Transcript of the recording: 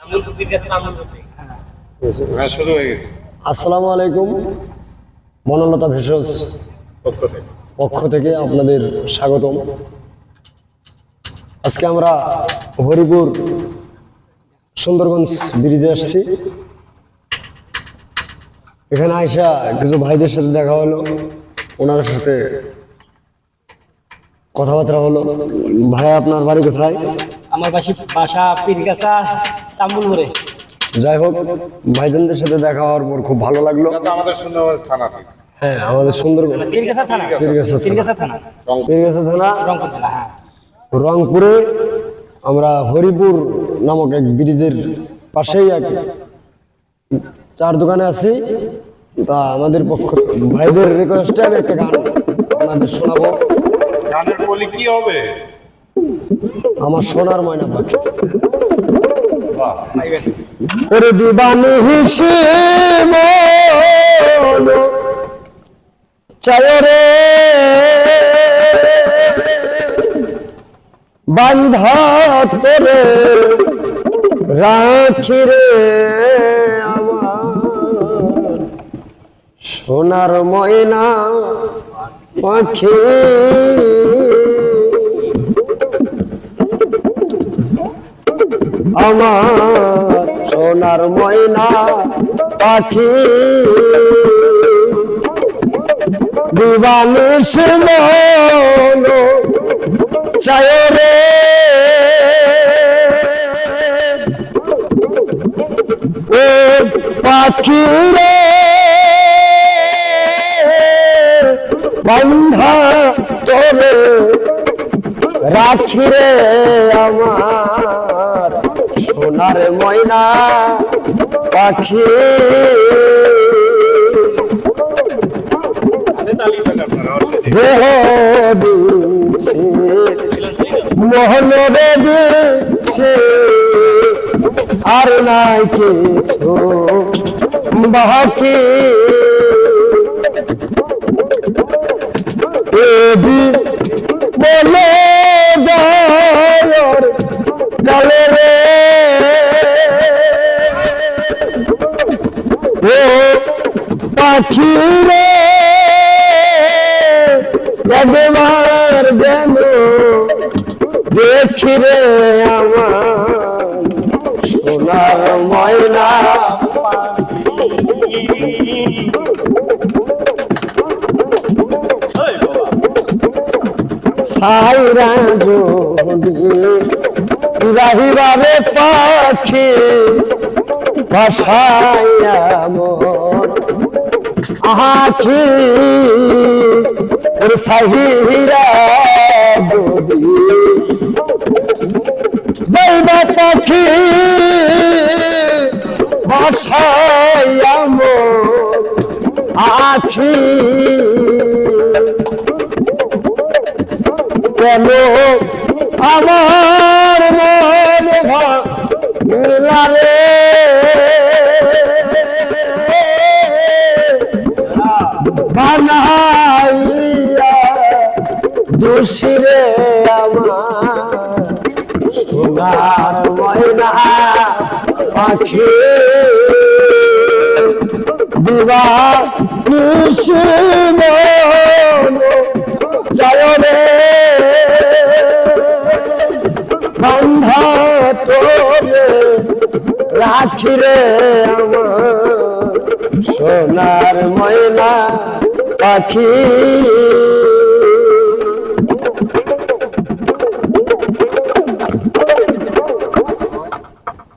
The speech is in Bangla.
হ্যাঁ। হয়ে গেছে। আসসালামু আলাইকুম বনলতা ভেষজ পক্ষ থেকে আপনাদের স্বাগতম। আজকে আমরা হরিপুর সুন্দরগঞ্জ ব্রিজে আসছি। এখানে আইসা কিছু ভাইদের সাথে দেখা হলো ওনাদের সাথে কথাবার্তা হলো। ভাই আপনার বাড়ি কোথায়? আমার বাসি বাসা পীরগাছা। তাম্বুল মোড়ে যাই হোক ভাইজানদের সাথে দেখা হওয়ার পর খুব ভালো লাগল। আমাদের থানা হ্যাঁ আমাদের পীরগাছা থানা। পীরগাছা থানা। পীরগাছা থানা। রংপুর। জেলা হ্যাঁ। রংপুরে আমরা হরিপুর নামক এক ব্রিজের পাশেই এক চার দোকানে আছি। তা আমাদের পক্ষ ভাইদের রিকোয়েস্টে আমি একটা গান আপনাদের শোনাবো। গানের বলি কি হবে? আমার সোনার ময়না পাখি। বান্ধা তোরে রাখি রে আমার। সোনার ময়না পাখি আমার সোনার ময়না পাখি। দিবানিস মন চায় রে। ও পাখি রে, বন্ধা তোরে রাখি রে আমার। সোনার ময়না পাখি। দেহ মোহন আর নাই বাকি। বলে গলে ও পাখি রে যেন দেখি রে আমার সোনার ময়না। সাইরা যদি রাহিবারে পাখি ভাষাইয়া মন। আখি ওর সাহিরা যদি যাইবা পাখি ভাষাইয়া মন। আখি কেন আমার বানাইয়া দোষিরে আমার সোনার ময়না পাখি। দিবা নিশিম জয় রে। বন্ধা তোরে আমার সোনার ময়না পাখি।